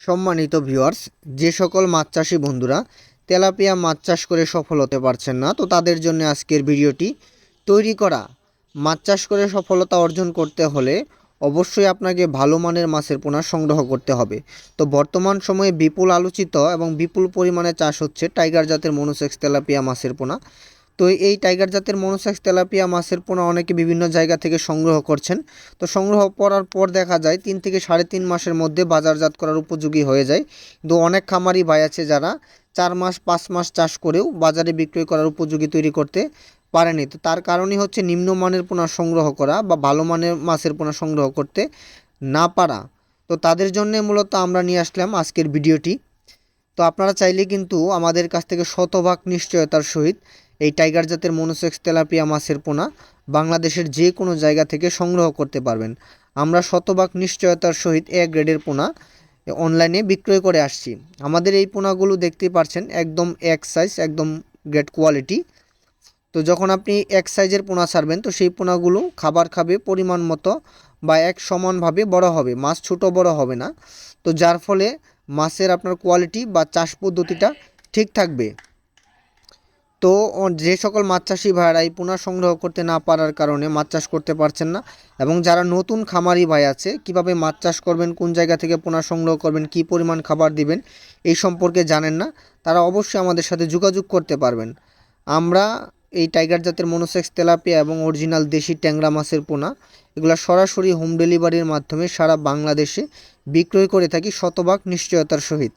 সম্মানিত ভিউয়ার্স যে সকল মাছ চাষি বন্ধুরা তেলাপিয়া মাছ চাষ করে সফল হতে পারছেন না, তো তাদের জন্য আজকের ভিডিওটি তৈরি করা। মাছ চাষ করে সফলতা অর্জন করতে হলে অবশ্যই আপনাকে ভালো মানের মাছের পোনা সংগ্রহ করতে হবে। তো বর্তমান সময়ে বিপুল আলোচিত এবং বিপুল পরিমাণে চাষ হচ্ছে টাইগার জাতের মনোসেক্স তেলাপিয়া মাছের পোনা। তো এই টাইগার জাতের মনোসেক্স তেলাপিয়া মাছের পোনা অনেকে বিভিন্ন জায়গা থেকে সংগ্রহ করছেন। তো সংগ্রহ করার পর দেখা যায় তিন থেকে সাড়ে তিন মাসের মধ্যে বাজারজাত করার উপযোগী হয়ে যায়। কিন্তু অনেক খামারি ভাই আছে যারা চার মাস, পাঁচ মাস চাষ করেও বাজারে বিক্রয় করার উপযোগী তৈরি করতে পারেনি। তো তার কারণই হচ্ছে নিম্নমানের পোনা সংগ্রহ করা বা ভালো মানের মাছের পোনা সংগ্রহ করতে না পারা। তো তাদের জন্য মূলত আমরা নিয়ে আসলাম আজকের ভিডিওটি। তো আপনারা চাইলে কিন্তু আমাদের কাছ থেকে শতভাগ নিশ্চয়তার সহিত এই টাইগার জাতের মনোসেক্স তেলাপিয়া মাছের পোনা বাংলাদেশের যে কোনো জায়গা থেকে সংগ্রহ করতে পারবেন। আমরা শতভাগ নিশ্চয়তার সহিত এ গ্রেডের পোনা অনলাইনে বিক্রয় করে আসছি। আমাদের এই পোনাগুলো দেখতেই পাচ্ছেন একদম এক সাইজ, একদম গ্রেড কোয়ালিটি। তো যখন আপনি এক সাইজের পোনা ছাড়বেন, তো সেই পোনাগুলো খাবার খাবে পরিমাণ মতো বা এক সমানভাবে বড় হবে, মাছ ছোট বড় হবে না। তো যার ফলে মাছের আপনার কোয়ালিটি বা চাষ পদ্ধতিটা ঠিক থাকবে। তো যে সকল মাছ চাষি পোনা সংগ্রহ করতে না পারার কারণে মাছ চাষ করতে পারছেন না এবং যারা নতুন খামারি ভাই আছে, কীভাবে মাছ চাষ করবেন, কোন জায়গা থেকে পোনা সংগ্রহ করবেন, কি পরিমাণ খাবার দিবেন, এই সম্পর্কে জানেন না, তারা অবশ্যই আমাদের সাথে যোগাযোগ করতে পারবেন। আমরা এই টাইগার জাতের মনোসেক্স তেলাপিয়া এবং অরিজিনাল দেশি ট্যাংরা মাছের পোনা, এগুলো সরাসরি হোম ডেলিভারির মাধ্যমে সারা বাংলাদেশে বিক্রয় করে থাকি শতভাগ নিশ্চয়তার সহিত।